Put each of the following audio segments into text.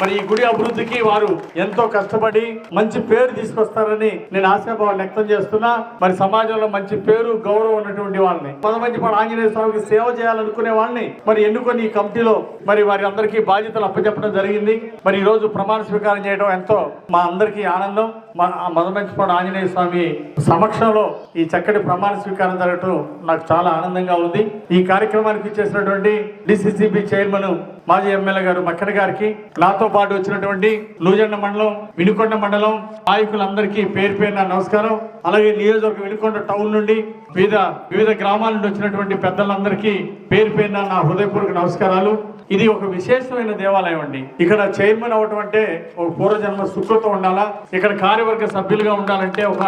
మరి ఈ గుడి అభివృద్ధికి వారు ఎంతో కష్టపడి మంచి పేరు తీసుకొస్తారని నేను ఆశాభావం వ్యక్తం చేస్తున్నా. మరి సమాజంలో మంచి పేరు గౌరవం ఉన్నటువంటి వాళ్ళని పదమంచిపాడు ఆంజనేయ స్వామికి సేవ చేయాలనుకునే వాళ్ళని మరి ఎన్నుకొని ఈ కమిటీలో మరి వారి అందరికీ బాధ్యతలు అప్పచెప్పడం జరిగింది. మరి ఈ రోజు ప్రమాణ స్వీకారం చేయడం ఎంతో మా అందరికీ ఆనందం. మన మదమంచిపాడు ఆంజనేయ స్వామి సమక్షంలో ఈ చక్కటి ప్రమాణ స్వీకారం జరగటం నాకు చాలా ఆనందంగా ఉంది. ఈ కార్యక్రమానికి ఇచ్చేసినటువంటి డిసిసిబి చైర్మన్ మాజీ ఎమ్మెల్యే గారు మక్కన గారికి నాతో పాటు వచ్చినటువంటి లూజెండ మండలం వినుకొండ మండలం నాయకులందరికీ పేరు పేరున నమస్కారం. అలాగే నియోజకవర్గ వినుకొండ టౌన్ నుండి వివిధ వివిధ గ్రామాల నుండి వచ్చినటువంటి పెద్దలందరికీ పేరు పేరున నా హృదయపూర్వక నమస్కారాలు. ఇది ఒక విశేషమైన దేవాలయం అండి. ఇక్కడ చైర్మన్ అవటం అంటే ఒక పూర్వజన్మ సుకృతం ఉండాలా? ఇక్కడ కార్యవర్గ సభ్యులుగా ఉండాలంటే ఒక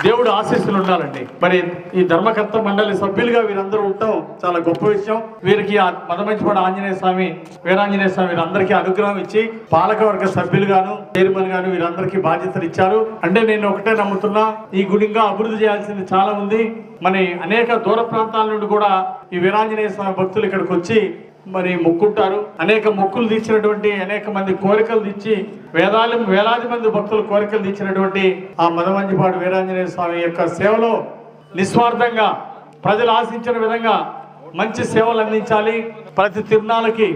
దేవుడు ఆశీస్సులు ఉండాలండి. మరి ఈ ధర్మకర్త మండలి సభ్యులుగా వీరందరూ ఉండటం చాలా గొప్ప విషయం. వీరికి ఆ మదమంచిపాడు ఆంజనేయ స్వామి వీరాంజనేయ స్వామి వీరందరికీ అనుగ్రహం ఇచ్చి పాలకవర్గ సభ్యులుగాను చైర్మన్ గాను వీరందరికీ బాధ్యతలు ఇచ్చారు. అంటే నేను ఒకటే నమ్ముతున్నా ఈ గుడిగా అభివృద్ధి చేయాల్సింది చాలా ఉంది. మరి అనేక దూర ప్రాంతాల నుండి కూడా ఈ వీరాంజనేయ స్వామి భక్తులు ఇక్కడికి వచ్చి మరి మొక్కుంటారు. అనేక మొక్కులు తీర్చినటువంటి అనేక మంది కోరికలు తెచ్చి వేదాలు వేలాది మంది భక్తులు కోరికలు తెచ్చినటువంటి ఆ మదమంజిపాడు వీరాంజనేయ స్వామి యొక్క సేవలో నిస్వార్థంగా ప్రజలు ఆశించిన విధంగా మంచి సేవలు అందించాలి. ప్రతి తిరునాళ్ళకి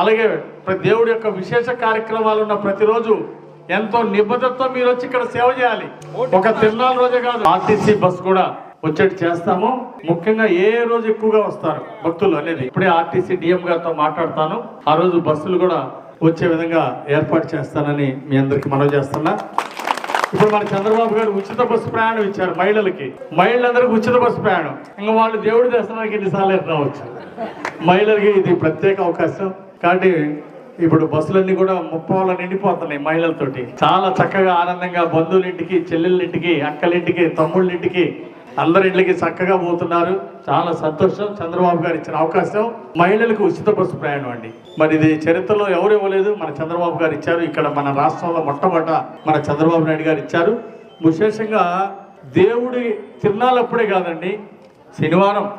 అలాగే ప్రతి దేవుడి యొక్క విశేష కార్యక్రమాలు ఉన్న ప్రతిరోజు ఎంతో నిబద్ధతతో మీరు వచ్చి ఇక్కడ సేవ చేయాలి. ఒక తిరునాళ్ళ రోజే కాదు ఆర్టీసీ బస్ కూడా వచ్చేట్టు చేస్తాము. ముఖ్యంగా ఏ రోజు ఎక్కువగా వస్తారు భక్తులు అనేది. ఇప్పుడే ఆర్టీసీ డిఎం గారితో మాట్లాడతాను. ఆ రోజు బస్సులు కూడా వచ్చే విధంగా ఏర్పాటు చేస్తానని మీ అందరికి మనవి చేస్తున్నా. ఇప్పుడు మన చంద్రబాబు గారు ఉచిత బస్సు ప్రయాణం ఇచ్చారు మహిళలకి. మహిళలందరికీ ఉచిత బస్సు ప్రయాణం. ఇంకా వాళ్ళు దేవుడి దర్శనానికి ఎన్నిసార్లు రావచ్చు మహిళలకి ఇది ప్రత్యేక అవకాశం. కాబట్టి ఇప్పుడు బస్సులన్నీ కూడా ముప్పాల నిండిపోతున్నాయి మహిళలతోటి. చాలా చక్కగా ఆనందంగా బంధువులింటికి చెల్లెళ్ళింటికి అక్కలింటికి తమ్ముళ్ళింటికి అందరి ఇంటికి చక్కగా పోతున్నారు. చాలా సంతోషం. చంద్రబాబు గారు ఇచ్చిన అవకాశం. మహిళలకు ఉచిత బస్సు ప్రయాణం అండి. మరి ఇది చరిత్రలో ఎవరు ఇవ్వలేదు. మన చంద్రబాబు గారు ఇచ్చారు. ఇక్కడ మన రాష్ట్రంలో మొట్టమొదట మన చంద్రబాబు నాయుడు గారు ఇచ్చారు. విశేషంగా దేవుడి తిరునాళ్ళప్పుడే కాదండి శనివారం.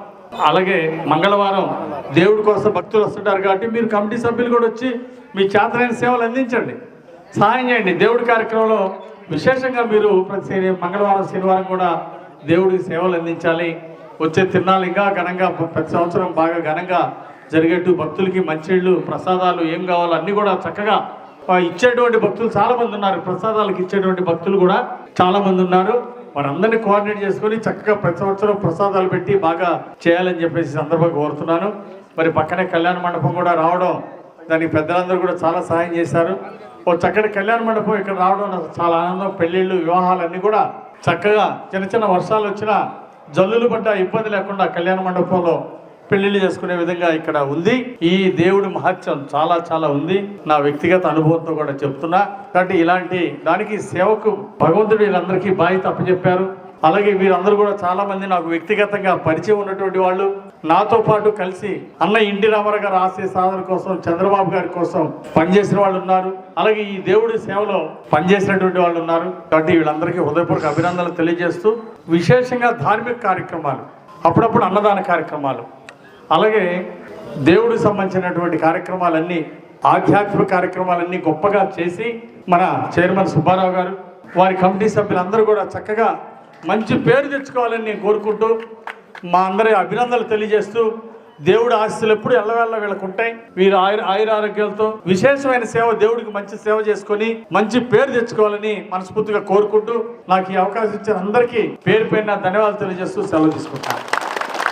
అలాగే మంగళవారం దేవుడి కోసం భక్తులు వస్తుంటారు కాబట్టి మీరు కమిటీ సభ్యులు కూడా వచ్చి మీ చేతనైన సేవలు అందించండి. సహాయం చేయండి. దేవుడి కార్యక్రమంలో విశేషంగా మీరు ప్రతి మంగళవారం శనివారం కూడా దేవుడికి సేవలు అందించాలి. వచ్చే తిరునాళ్ళు ఇంకా ఘనంగా ప్రతి సంవత్సరం బాగా ఘనంగా జరిగేట్టు భక్తులకి మంచిళ్ళు ప్రసాదాలు ఏం కావాలో అన్నీ కూడా చక్కగా ఇచ్చేటువంటి భక్తులు చాలామంది ఉన్నారు. ప్రసాదాలకు ఇచ్చేటువంటి భక్తులు కూడా చాలామంది ఉన్నారు. వారందరినీ కోఆర్డినేట్ చేసుకొని చక్కగా ప్రతి సంవత్సరం ప్రసాదాలు పెట్టి బాగా చేయాలని చెప్పేసి సందర్భంగా కోరుతున్నాను. మరి పక్కనే కళ్యాణ మండపం కూడా రావడం దానికి పెద్దలందరూ కూడా చాలా సహాయం చేశారు. ఓ చక్కటి కళ్యాణ మండపం ఇక్కడ రావడం నాకు చాలా ఆనందం. పెళ్ళిళ్ళు వివాహాలు అన్నీ కూడా చక్కగా చిన్న చిన్న వర్షాలు వచ్చినా జల్లులు పడ్డ ఇబ్బంది లేకుండా కళ్యాణ మండపంలో పెళ్ళిళ్ళు చేసుకునే విధంగా ఇక్కడ ఉంది. ఈ దేవుడి మహత్యం చాలా చాలా ఉంది. నా వ్యక్తిగత అనుభవంతో కూడా చెప్తున్నా. కాబట్టి ఇలాంటి దానికి సేవకు భగవంతుడు వీళ్ళందరికీ బాధ్యత అప్పచెప్పారు. అలాగే వీరందరూ కూడా చాలా మంది నాకు వ్యక్తిగతంగా పరిచయం ఉన్నటువంటి వాళ్ళు. నాతో పాటు కలిసి అన్న ఇంటి రామారావు గారు ఆశయ సాధన కోసం చంద్రబాబు గారి కోసం పనిచేసిన వాళ్ళు ఉన్నారు. అలాగే ఈ దేవుడి సేవలో పనిచేసినటువంటి వాళ్ళు ఉన్నారు. కాబట్టి వీళ్ళందరికీ హృదయపూర్వక అభినందనలు తెలియజేస్తూ విశేషంగా ధార్మిక కార్యక్రమాలు అప్పుడప్పుడు అన్నదాన కార్యక్రమాలు. అలాగే దేవుడికి సంబంధించినటువంటి కార్యక్రమాలన్నీ ఆధ్యాత్మిక కార్యక్రమాలన్నీ గొప్పగా చేసి మన చైర్మన్ సుబ్బారావు గారు వారి కమిటీ సభ్యులందరూ కూడా చక్కగా మంచి పేరు తెచ్చుకోవాలని నేను కోరుకుంటూ మా అందరి అభినందనలు తెలియజేస్తూ దేవుడు ఆశీస్సులు ఎప్పుడు ఎల్లవెల్ల వీళ్ళకు ఉంటాయి. వీరు ఆయుర ఆయురారోగ్యాలతో విశేషమైన సేవ దేవుడికి మంచి సేవ చేసుకొని మంచి పేరు తెచ్చుకోవాలని మనస్ఫూర్తిగా కోరుకుంటూ నాకు ఈ అవకాశం ఇచ్చిన అందరికీ పేరు పేరున ధన్యవాదాలు తెలియజేస్తూ సెలవు తీసుకుంటాను